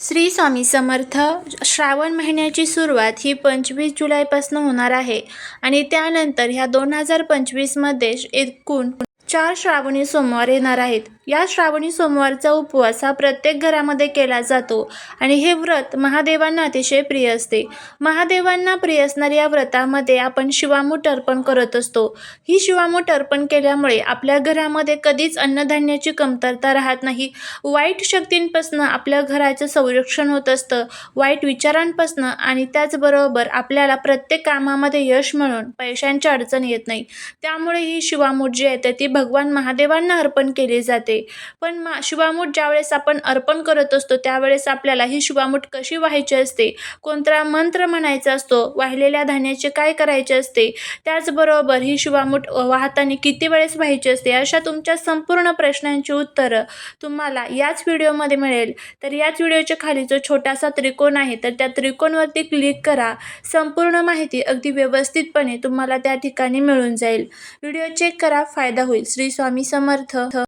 श्री स्वामी समर्थ श्रावण महिन्याची सुरुवात ही पंचवीस जुलैपासून होणार आहे आणि त्यानंतर ह्या दोन हजार पंचवीसमध्ये एकूण चार श्रावणी सोमवार येणार आहेत. या श्रावणी सोमवारचा उपवास हा प्रत्येक घरामध्ये केला जातो आणि हे व्रत महादेवांना अतिशय प्रिय असते. महादेवांना प्रिय असणाऱ्या या व्रतामध्ये आपण शिवामूठ अर्पण करत असतो. ही शिवामूठ अर्पण केल्यामुळे आपल्या घरामध्ये कधीच अन्नधान्याची कमतरता राहत नाही. वाईट शक्तींपासून आपल्या घराचं संरक्षण होत असतं. वाईट विचारांपासून आणि त्याचबरोबर आपल्याला प्रत्येक कामामध्ये यश मिळून पैशांची अडचण येत नाही. त्यामुळे ही शिवामूठ जी आहे ती भगवान महादेवांना अर्पण केली जाते. पण मा शिवामूठ ज्यावेळेस आपण अर्पण करत असतो त्यावेळेस आपल्याला ही शिवामूठ कशी व्हायची असते? कोणता मंत्र म्हणायचा असतो? वाहिलेल्या धान्याचे काय करायचे असते? त्याचबरोबर ही शिवामूठ वाहताना किती वेळेस व्हायची असते? अशा तुमच्या संपूर्ण प्रश्नांची उत्तरं तुम्हाला याच व्हिडिओमध्ये मिळेल. तर याच व्हिडिओच्या खाली जो छोटासा त्रिकोण आहे तर त्या त्रिकोणवरती क्लिक करा. संपूर्ण माहिती अगदी व्यवस्थितपणे तुम्हाला त्या ठिकाणी मिळून जाईल. व्हिडिओ चेक करा. फायदा होईल. श्री स्वामी समर्थ.